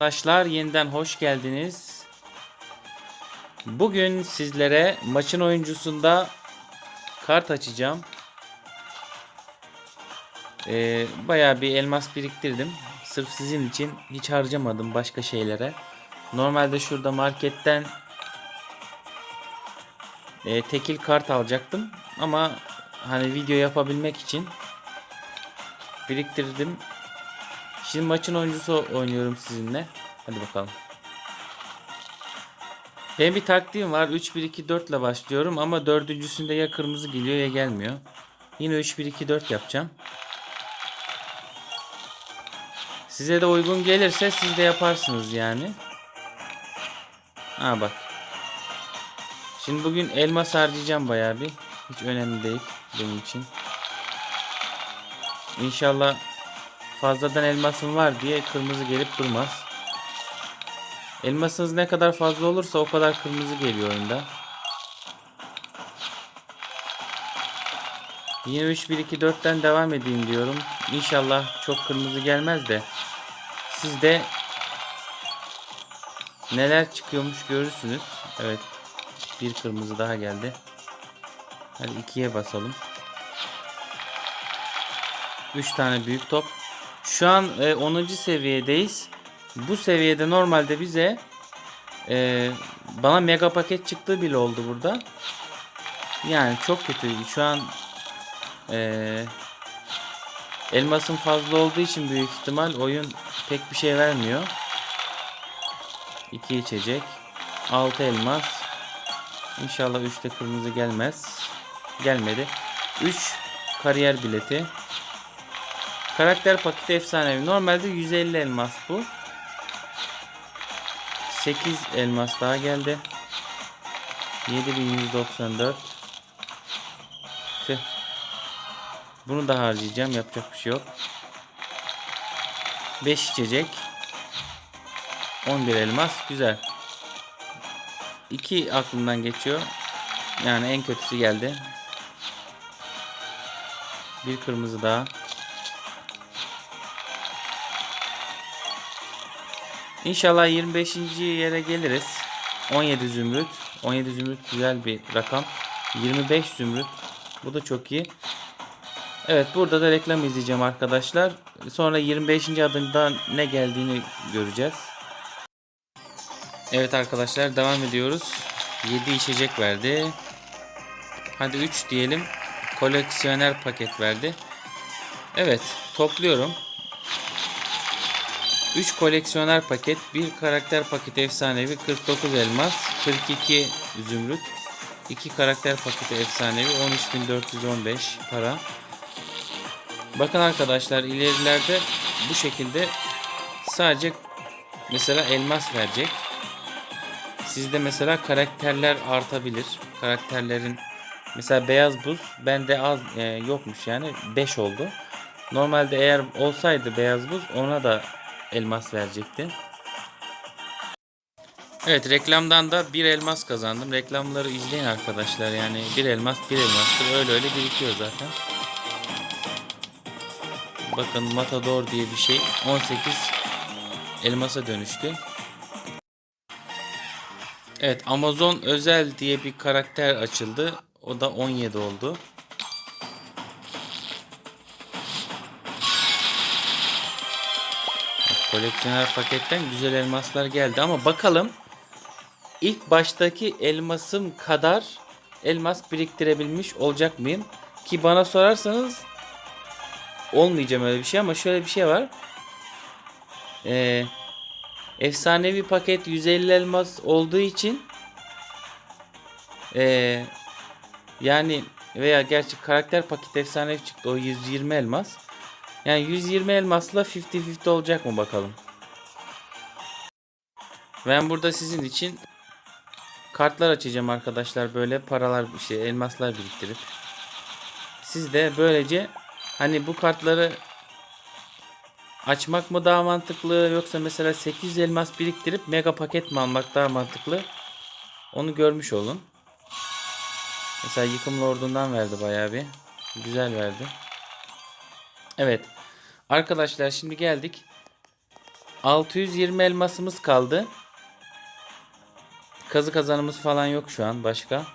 Arkadaşlar yeniden hoş geldiniz. Bugün sizlere maçın oyuncusunda kart açacağım. Ee, bayağı bir elmas biriktirdim. Sırf sizin için hiç harcamadım başka şeylere. Normalde şurada marketten e, tekil kart alacaktım. Ama hani video yapabilmek için biriktirdim. Şimdi maçın oyuncusu oynuyorum sizinle. Hadi bakalım. Benim bir taktiğim var. 3-1-2-4 ile başlıyorum ama dördüncüsünde ya kırmızı geliyor ya gelmiyor. Yine 3-1-2-4 yapacağım. Size de uygun gelirse siz de yaparsınız yani. Ha bak. Şimdi bugün elmas harcayacağım bayağı bir. Hiç önemli değil benim için. İnşallah fazladan elmasım var diye kırmızı gelip durmaz. Elmasınız ne kadar fazla olursa o kadar kırmızı geliyor oyunda. Yine 3 1 2 4'ten devam edeyim diyorum. İnşallah çok kırmızı gelmez de siz de neler çıkıyormuş görürsünüz. Evet. Bir kırmızı daha geldi. Hadi ikiye basalım. 3 tane büyük top. Şu an e, 10. seviyedeyiz. Bu seviyede normalde bize e, bana mega paket çıktığı bile oldu burada. Yani çok kötü. Şu an e, elmasın fazla olduğu için büyük ihtimal oyun pek bir şey vermiyor. 2 içecek. 6 elmas. İnşallah 3'te kırmızı gelmez. Gelmedi. 3 kariyer bileti. Karakter paketi efsanevi. Normalde 150 elmas bu. 8 elmas daha geldi. 7194. Tüh. Bunu da harcayacağım. Yapacak bir şey yok. 5 içecek. 11 elmas. Güzel. 2 aklımdan geçiyor. Yani en kötüsü geldi. Bir kırmızı daha. İnşallah 25. yere geliriz. 17 zümrüt. 17 zümrüt güzel bir rakam. 25 zümrüt. Bu da çok iyi. Evet burada da reklam izleyeceğim arkadaşlar. Sonra 25. adımda ne geldiğini göreceğiz. Evet arkadaşlar devam ediyoruz. 7 içecek verdi. Hadi 3 diyelim. Koleksiyoner paket verdi. Evet topluyorum. 3 koleksiyoner paket, 1 karakter paketi efsanevi, 49 elmas, 42 zümrüt, 2 karakter paketi efsanevi, 13415 para. Bakın arkadaşlar ilerilerde bu şekilde sadece mesela elmas verecek. Sizde mesela karakterler artabilir. Karakterlerin mesela beyaz buz bende az e, yokmuş yani 5 oldu. Normalde eğer olsaydı beyaz buz ona da elmas verecekti. Evet reklamdan da bir elmas kazandım. Reklamları izleyin arkadaşlar yani bir elmas bir elmastır öyle öyle birikiyor zaten. Bakın Matador diye bir şey 18 elmasa dönüştü. Evet Amazon özel diye bir karakter açıldı. O da 17 oldu. Koleksiyoner paketten güzel elmaslar geldi ama bakalım ilk baştaki elmasım kadar elmas biriktirebilmiş olacak mıyım? Ki bana sorarsanız olmayacağım öyle bir şey ama şöyle bir şey var. Ee, efsanevi paket 150 elmas olduğu için ee, yani veya gerçi karakter paket efsanevi çıktı o 120 elmas. Yani 120 elmasla 50-50 olacak mı bakalım. Ben burada sizin için kartlar açacağım arkadaşlar. Böyle paralar işte elmaslar biriktirip. Siz de böylece hani bu kartları açmak mı daha mantıklı yoksa mesela 800 elmas biriktirip mega paket mi almak daha mantıklı? Onu görmüş olun. Mesela yıkım lordundan verdi bayağı bir. Güzel verdi. Evet. Arkadaşlar şimdi geldik. 620 elmasımız kaldı. Kazı kazanımız falan yok şu an başka.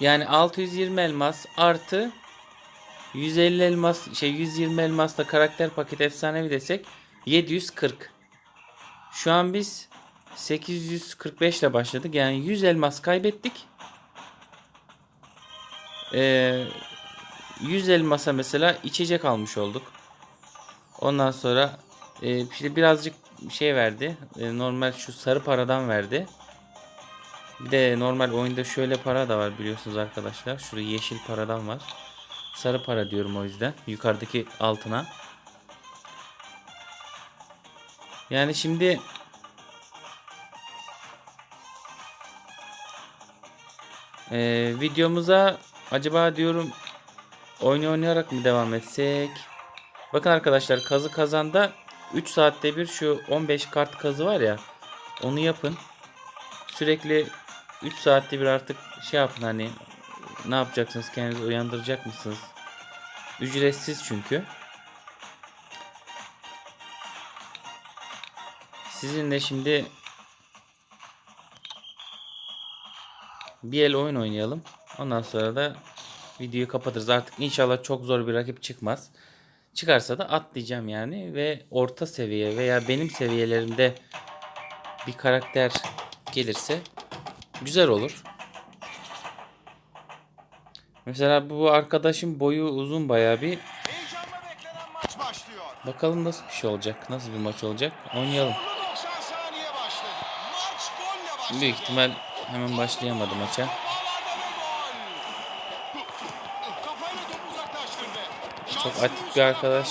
Yani 620 elmas artı 150 elmas şey 120 elmasla karakter paket efsanevi desek 740. Şu an biz 845 ile başladık. Yani 100 elmas kaybettik. Ee, 100 elmasa mesela içecek almış olduk. Ondan sonra e, işte birazcık şey verdi. E, normal şu sarı paradan verdi. Bir de normal oyunda şöyle para da var biliyorsunuz arkadaşlar. Şurada yeşil paradan var. Sarı para diyorum o yüzden. Yukarıdaki altına. Yani şimdi Ee, videomuza acaba diyorum oyun oynayarak mı devam etsek? Bakın arkadaşlar kazı kazanda 3 saatte bir şu 15 kart kazı var ya onu yapın. Sürekli 3 saatte bir artık şey yapın hani ne yapacaksınız kendinizi uyandıracak mısınız? Ücretsiz çünkü. Sizinle şimdi bir el oyun oynayalım. Ondan sonra da videoyu kapatırız. Artık inşallah çok zor bir rakip çıkmaz. Çıkarsa da atlayacağım yani ve orta seviye veya benim seviyelerimde bir karakter gelirse güzel olur. Mesela bu arkadaşım boyu uzun bayağı bir. Bakalım nasıl bir şey olacak. Nasıl bir maç olacak. Oynayalım. Zorlu 90 saniye başladı. Maç golle başladı. Büyük ihtimal hemen başlayamadı maça. Havalarda ve gol. Kafayla topu uzaklaştırdı. Çok atik bir arkadaş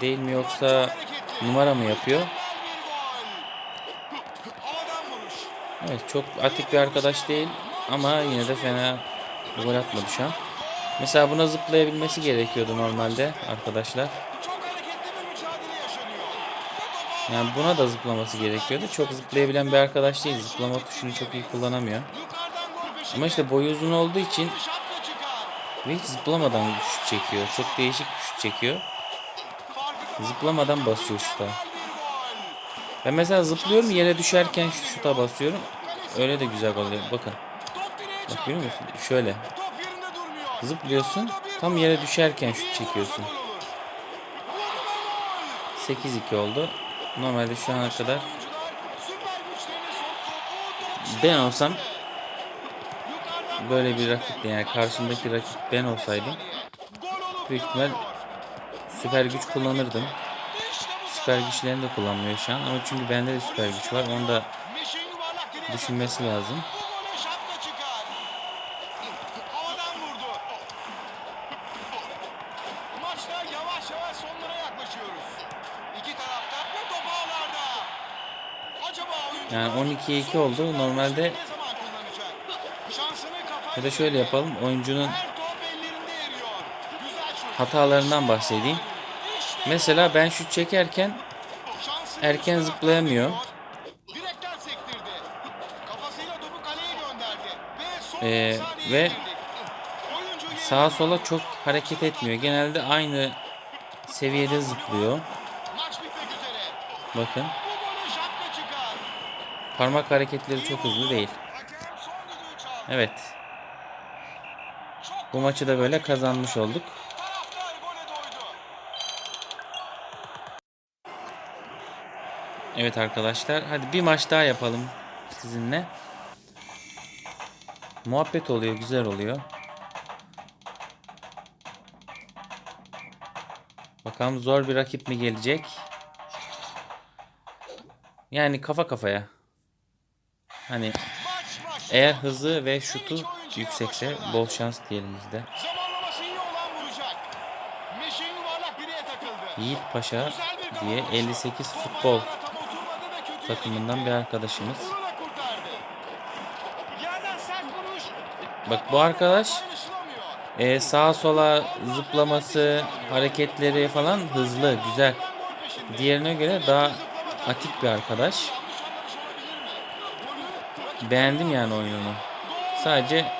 değil mi yoksa numara mı yapıyor? Evet çok atik bir arkadaş değil ama yine de fena gol atmadı şu an. Mesela buna zıplayabilmesi gerekiyordu normalde arkadaşlar. Yani buna da zıplaması gerekiyordu. Çok zıplayabilen bir arkadaş değil. Zıplama tuşunu çok iyi kullanamıyor. Ama işte boyu uzun olduğu için. Ve hiç zıplamadan şut çekiyor. Çok değişik şut çekiyor. Zıplamadan basıyor şuta. Gol. Ben mesela zıplıyorum yere düşerken şu şuta basıyorum. Öyle de güzel oluyor. Bakın. Bak görüyor musun? Şöyle. Zıplıyorsun. Tam gol. yere düşerken şut çekiyorsun. gol olur. Vurdu ve gol. 8-2 oldu. Normalde şu ana kadar ben olsam böyle bir rakip yani karşımdaki rakip ben olsaydım büyük ihtimal süper güç kullanırdım. Süper güçlerini de kullanmıyor şu an ama çünkü bende de süper güç var. Onu da düşünmesi lazım. Yani 12'ye 2 oldu. Normalde ne zaman kullanacak? Şansını kafayla ya da şöyle yapalım. Oyuncunun hatalarından bahsedeyim. Mesela ben şut çekerken erken zıplayamıyor. Ee, ve sağa sola çok hareket etmiyor. Genelde aynı seviyede zıplıyor. Bakın. Parmak hareketleri çok hızlı değil. Evet. Bu maçı da böyle kazanmış olduk. Evet arkadaşlar. Hadi bir maç daha yapalım sizinle. Muhabbet oluyor. Güzel oluyor. Bakalım zor bir rakip mi gelecek? Yani kafa kafaya. Hani eğer hızı ve şutu yüksekse bol şans diyelim biz de. Yiğit Paşa diye vuruşu. 58 Top futbol takımından bir arkadaşımız. Bak bu arkadaş e, sağa sola zıplaması, hareketleri falan hızlı, güzel. Diğerine göre daha atik bir arkadaş. Beğendim yani oyununu. Sadece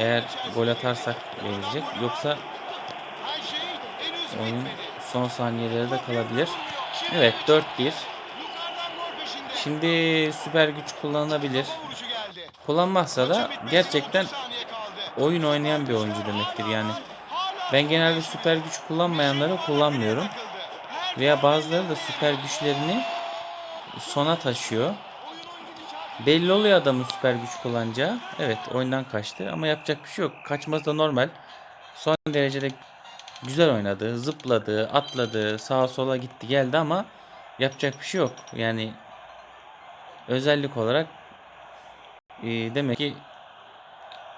Eğer gol atarsak verecek. Yoksa oyun son saniyeleri de kalabilir. Evet 4-1. Yukarıdan gol peşinde. Şimdi süper güç geldi. Kullanmazsa da gerçekten 30 saniye kaldı. oyun oynayan bir oyuncu demektir yani. Ben genelde süper güç kullanmayanları kullanmıyorum. Veya bazıları da süper güçlerini sona taşıyor. Belli oluyor adamın süper güç kullanacağı. Evet oyundan kaçtı ama yapacak bir şey yok. Kaçması da normal. Son derecede güzel oynadı. Zıpladı, atladı, sağa sola gitti geldi ama yapacak bir şey yok. Yani özellik olarak e, demek ki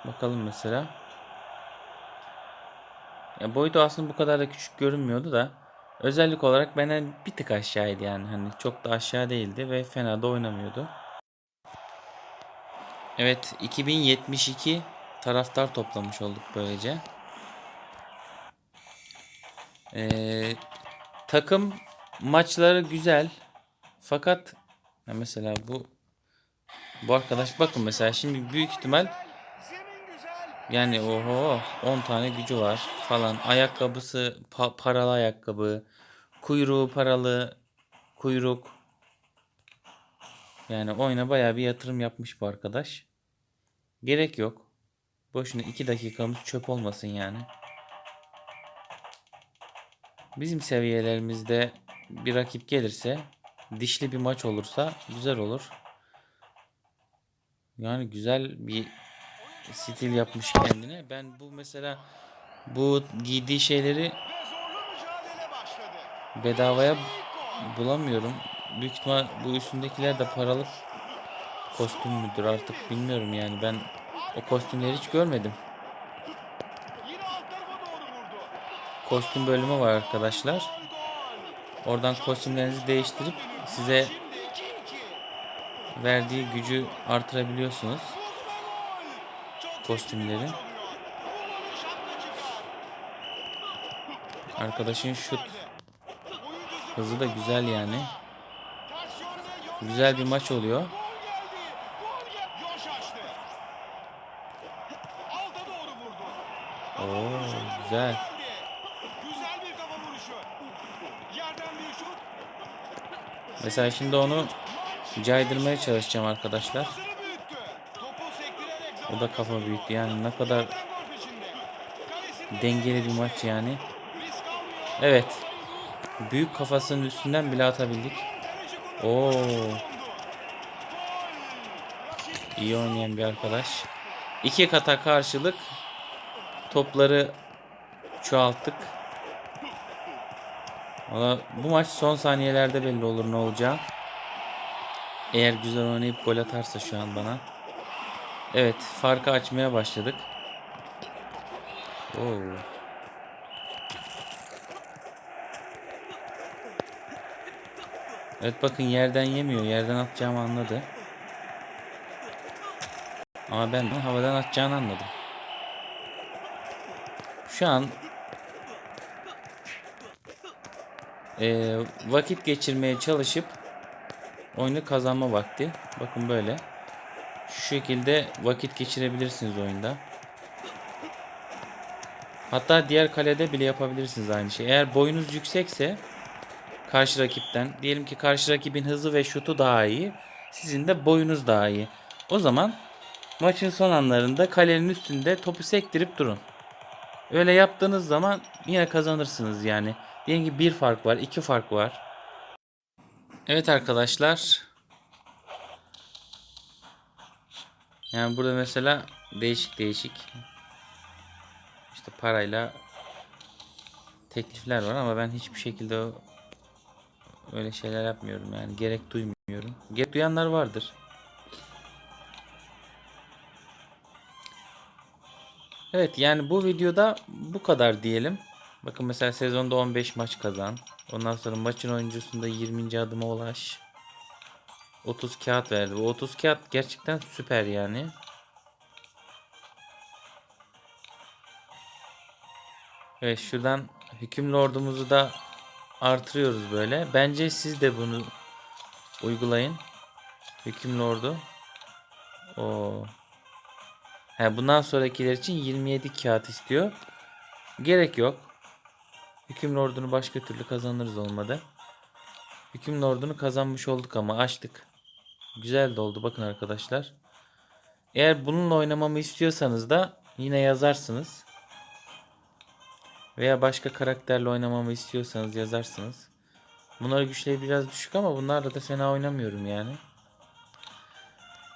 bakalım mesela. Ya boyutu aslında bu kadar da küçük görünmüyordu da özellik olarak benden bir tık aşağıydı yani hani çok da aşağı değildi ve fena da oynamıyordu. Evet 2072 taraftar toplamış olduk böylece. Ee, takım maçları güzel. Fakat mesela bu bu arkadaş bakın mesela şimdi büyük ihtimal yani oho 10 tane gücü var falan. Ayakkabısı pa- paralı ayakkabı, kuyruğu paralı kuyruk. Yani oyuna bayağı bir yatırım yapmış bu arkadaş. Gerek yok. Boşuna 2 dakikamız çöp olmasın yani. Bizim seviyelerimizde bir rakip gelirse, dişli bir maç olursa güzel olur. Yani güzel bir stil yapmış kendine. Ben bu mesela bu giydiği şeyleri bedavaya bulamıyorum. Büyük ihtimal bu üstündekiler de paralı kostüm müdür artık bilmiyorum yani ben o kostümleri hiç görmedim. Kostüm bölümü var arkadaşlar. Oradan kostümlerinizi değiştirip size Şimdi 2-2. verdiği gücü artırabiliyorsunuz. Kostümleri. Arkadaşın şut hızı da güzel yani. Güzel bir maç oluyor. Oo güzel. Geldi. Güzel bir kafa vuruşu. Yerden bir şut. Mesela şimdi onu caydırmaya çalışacağım arkadaşlar. O da kafa büyüttü yani ne kadar dengeli bir maç yani. Evet. Büyük kafasının üstünden bile atabildik. Oo iyi oynayan bir arkadaş. İki kata karşılık topları çoğalttık. Valla bu maç son saniyelerde belli olur ne olacağı. Eğer güzel oynayıp gol atarsa şu an bana. Evet farkı açmaya başladık. Oo. Evet bakın yerden yemiyor. Yerden atacağımı anladı. Ama ben havadan atacağını anladım. Şu an eee, vakit geçirmeye çalışıp oyunu kazanma vakti. Bakın böyle. Şu şekilde vakit geçirebilirsiniz oyunda. Hatta diğer kalede bile yapabilirsiniz aynı şeyi. Eğer boyunuz yüksekse karşı rakipten diyelim ki karşı rakibin hızı ve şutu daha iyi. Sizin de boyunuz daha iyi. O zaman maçın son anlarında kalenin üstünde topu sektirip durun. Öyle yaptığınız zaman yine kazanırsınız yani. Diyelim ki bir fark var, iki fark var. Evet arkadaşlar. Yani burada mesela değişik değişik işte parayla teklifler var ama ben hiçbir şekilde Öyle şeyler yapmıyorum yani gerek duymuyorum. Gerek duyanlar vardır. Evet yani bu videoda bu kadar diyelim. Bakın mesela sezonda 15 maç kazan. Ondan sonra maçın oyuncusunda 20. adıma ulaş. 30 kağıt verdi. Bu 30 kağıt gerçekten süper yani. Evet şuradan hüküm lordumuzu da artırıyoruz böyle. Bence siz de bunu uygulayın. Hükümlü ordu. O. He, bundan sonrakiler için 27 kağıt istiyor. Gerek yok. Hükümlü ordunu başka türlü kazanırız olmadı. Hükümlü ordunu kazanmış olduk ama açtık. Güzel de oldu bakın arkadaşlar. Eğer bununla oynamamı istiyorsanız da yine yazarsınız. Veya başka karakterle oynamamı istiyorsanız yazarsınız. Bunların güçleri biraz düşük ama bunlarla da fena oynamıyorum yani.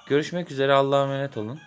Görüşmek üzere Allah'a emanet olun.